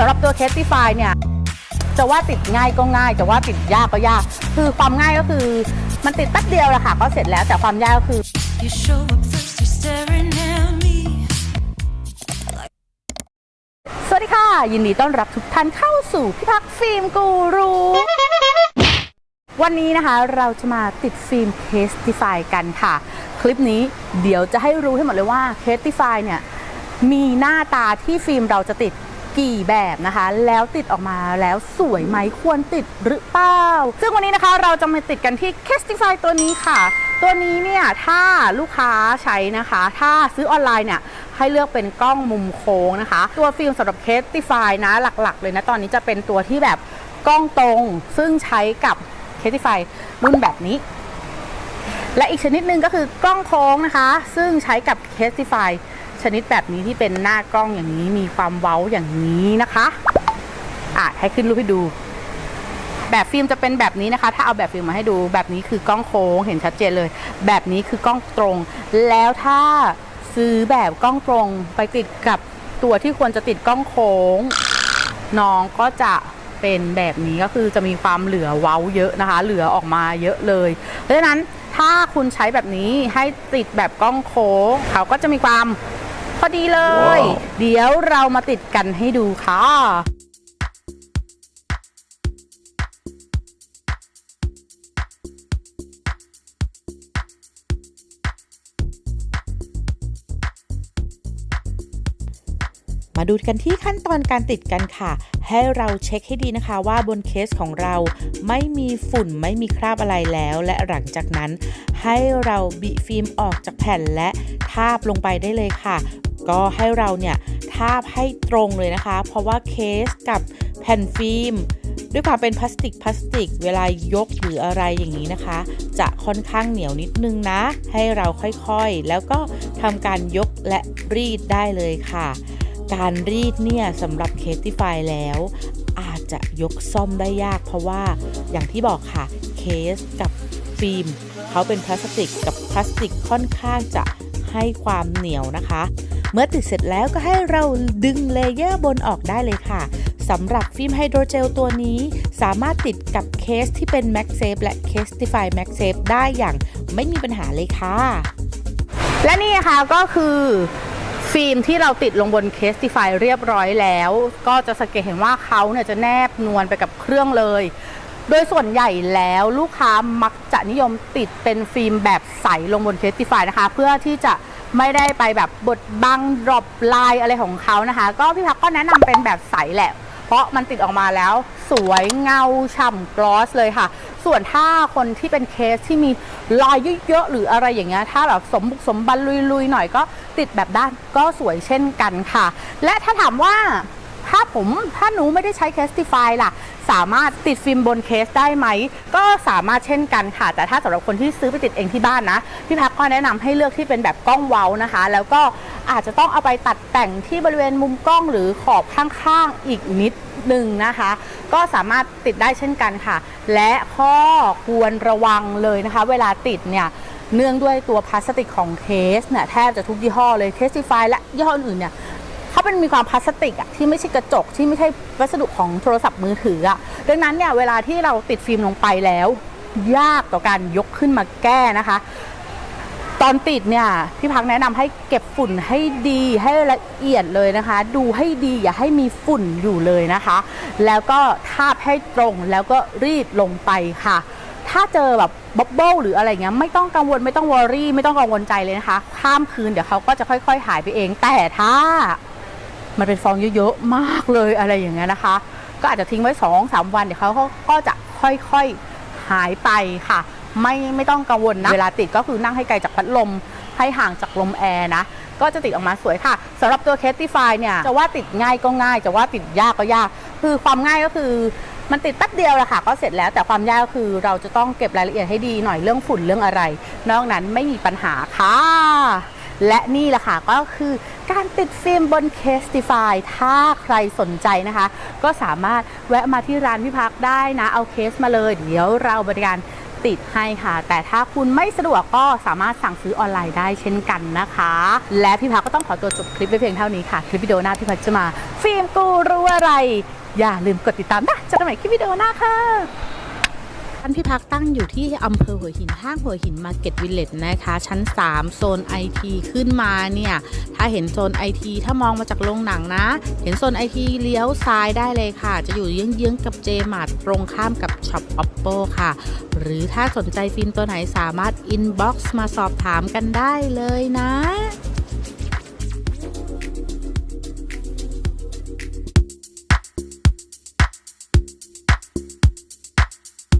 สำหรับตัวเคสติฟายเนี่ยจะว่าติดง่ายก็ง่ายจะว่าติดยากก็ยาก คือความง่ายก็คือมันติดแป๊บเดียวแหละค่ะก็เสร็จแล้วแต่ความยากก็คือ You show up first, you're staring at me. สวัสดีค่ะ ยินดีต้อนรับทุกท่านเข้าสู่พิพักษ์ฟิล์มกูรูวันนี้นะคะเราจะมาติดฟิล์มเคสติฟายกันค่ะ คลิปนี้เดี๋ยวจะให้รู้ให้หมดเลยว่าเคสติฟายเนี่ยมีหน้าตาที่ฟิล์มเราจะติด กี่แบบนะคะ แล้วติดออกมาแล้วสวยไหมควรติดหรือเปล่า ซึ่งวันนี้นะคะเราจะมาติดกันที่ Castify ตัวนี้ค่ะ ตัวนี้เนี่ยถ้าลูกค้าใช้นะคะ ถ้าซื้อออนไลน์เนี่ยให้เลือกเป็นกล้องมุมโค้งนะคะ ตัวฟิล์มสำหรับ Castify นะหลักๆ เลยนะตอนนี้จะเป็นตัวที่แบบกล้องตรง ซึ่งใช้กับ Castify รุ่นแบบนี้และอีกชนิดหนึ่งก็คือกล้องโค้งนะคะ ซึ่งใช้กับ Castify ชนิดแบบนี้ที่เป็นหน้ากล้องอย่างนี้มีความเว้าอย่างนี้นะคะอะให้ขึ้นรูปให้ดู แบบฟิล์มจะเป็นแบบนี้นะคะ ถ้าเอาแบบฟิล์มมาให้ดู แบบนี้คือกล้องโค้งเห็นชัดเจนเลย แบบนี้คือกล้องตรง แล้วถ้าซื้อแบบกล้องตรงไปติดกับตัวที่ควรจะติดกล้องโค้งน้องก็จะเป็นแบบนี้ก็คือจะมีความเหลือเว้าเยอะนะคะ เหลือออกมาเยอะเลย เพราะฉะนั้นถ้าคุณใช้แบบนี้ให้ติดแบบกล้องโค้งเขาก็จะมีความ พอดีเลยเดี๋ยวเรามาติดกันให้ดูค่ะ มาดูกันที่ขั้นตอนการติดกันค่ะ ให้เราเช็คให้ดีนะคะว่าบนเคสของเราไม่มีฝุ่นไม่มีคราบอะไรแล้ว และหลังจากนั้น ให้เราบิฟิล์มออกจากแผ่นและทาบลงไปได้เลยค่ะ ก็ให้เราเนี่ยทาบให้ตรงเลยนะคะ เพราะว่าเคสกับแผ่นฟิล์มด้วยความเป็นพลาสติกพลาสติก เวลายกหรืออะไรอย่างนี้นะคะ จะค่อนข้างเหนียวนิดนึงนะ ให้เราค่อยๆ แล้วก็ทำการยกและรีดได้เลยค่ะ การรีดเนี่ยสำหรับเคสติฟายแล้ว อาจจะยกซ่อมได้ยาก เพราะว่าอย่างที่บอกค่ะเคสกับฟิล์มเขาเป็นพลาสติกกับพลาสติกค่อนข้างจะ ให้ความเหนียวนะคะ เมื่อติดเสร็จแล้วก็ให้เราดึงเลเยอร์บนออกได้เลยค่ะสำหรับฟิล์มไฮโดรเจลตัวนี้สามารถติดกับเคสที่เป็น m a g s a f e และ Castify m a g s a f e ได้อย่างไม่มีปัญหาเลยค่ะ และนี่นะคะก็คือฟิล์มที่เราติดลงบนเคสติฟายเรียบร้อยแล้ว ก็จะสังเกตเห็นว่าเขาเนี่ยจะแนบนวลไปกับเครื่องเลย โดยส่วนใหญ่แล้วลูกค้ามักจะนิยมติดเป็นฟิล์มแบบใสลงบนเคสติฟายนะคะ เพื่อที่จะไม่ได้ไปแบบบดบังดรอปลายอะไรของเขานะคะ ก็พี่พักก็แนะนำเป็นแบบใสแหละ เพราะมันติดออกมาแล้ว สวยเงาฉ่ำกลอสเลยค่ะ ส่วนถ้าคนที่เป็นเคสที่มีรอยเยอะๆหรืออะไรอย่างเงี้ยถ้าแบบสมบุกสมบันลุยๆหน่อยก็ติดแบบด้านก็สวยเช่นกันค่ะ และถ้าถามว่า ถ้าผมถ้าหนูไม่ได้ใช้เคสติฟายล่ะ สามารถติดฟิล์มบนเคสได้ไหม ก็สามารถเช่นกันค่ะ แต่ถ้าสำหรับคนที่ซื้อไปติดเองที่บ้านนะ พี่พักก็แนะนำให้เลือกที่เป็นแบบกล้องเว้านะคะ แล้วก็อาจจะต้องเอาไปตัดแต่งที่บริเวณมุมกล้องหรือขอบข้างๆอีกนิดนึงนะคะ ก็สามารถติดได้เช่นกันค่ะ และข้อควรระวังเลยนะคะ เวลาติดเนี่ยเนื่องด้วยตัวพลาสติกของเคสเนี่ยแทบจะทุกยี่ห้อเลยเทสติฟายและยี่ห้ออื่นเนี่ย เขาเป็นมีความพลาสติกอะที่ไม่ใช่กระจกที่ไม่ใช่วัสดุของโทรศัพท์มือถืออะดังนั้นเนี่ยเวลาที่เราติดฟิล์มลงไปแล้ว ยากต่อการยกขึ้นมาแก้นะคะ ตอนติดเนี่ยพี่พักแนะนำให้เก็บฝุ่นให้ดีให้ละเอียดเลยนะคะ ดูให้ดีอย่าให้มีฝุ่นอยู่เลยนะคะ แล้วก็ทาบให้ตรงแล้วก็รีดลงไปค่ะ ถ้าเจอแบบบับเบิ้ลหรืออะไรเงี้ยไม่ต้องกังวลไม่ต้องวอรี่ไม่ต้องกังวลใจเลยนะคะ ข้ามคืนเดี๋ยวเขาก็จะค่อย ๆ หายไปเองแต่ถ้า มันเป็นฟองเยอะๆมากเลยอะไรอย่างเงี้ยนะคะ ก็อาจจะทิ้งไว้2อสวันเดี๋ยวเขาก็จะค่อยๆหายไปค่ะ ไม่ไม่ต้องกังวลนะเวลาติดก็คือนั่งให้ไกลจากพัดลมให้ห่างจากลมแอร์นะก็จะติดออกมาสวยค่ะสำหรับตัว c a t i f y เนี่ยจะว่าติดง่ายก็ง่าย จะว่าติดยากก็ยาก คือความง่ายก็คือมันติดแป๊บเดียวแหละค่ะ ก็เสร็จแล้วแต่ความยากก็คือเราจะต้องเก็บรายละเอียดให้ดีหน่อยเรื่องฝุ่นเรื่องอะไร นอกนั้นไม่มีปัญหาค่ะ และนี่แหละค่ะก็คือการติดฟิล์มบน Castify ถ้าใครสนใจนะคะ ก็สามารถแวะมาที่ร้านพิพักได้นะ เอาเคสมาเลย เดี๋ยวเราบริการติดให้ค่ะ แต่ถ้าคุณไม่สะดวกก็สามารถสั่งซื้อออนไลน์ได้เช่นกันนะคะ และพี่พักก็ต้องขอตัวจบคลิปไว้เพียงเท่านี้ค่ะ คลิปวิดีโอหน้าพี่พักจะมา ฟิล์มกูรู้อะไร อย่าลืมกดติดตามนะเจอกันใหม่คลิปวิดีโอหน้าค่ะานพี่พักตั้งอยู่ที่อำเภอหัวหินห้างหัวหินมาร์เก็ตวิลเลจนะคะ ชั้น 3 โซนไอทีขึ้นมาเนี่ย ถ้าเห็นโซนไอทีถ้ามองมาจากโรงหนังนะ เห็นโซนไอทีเลี้ยวซ้ายได้เลยค่ะ จะอยู่เยื้องๆกับเจมาร์ตตรงข้ามกับช็อป oppo ค่ะ หรือถ้าสนใจฟิล์มตัวไหนสามารถอินบ็อกซ์มาสอบถามกันได้เลยนะ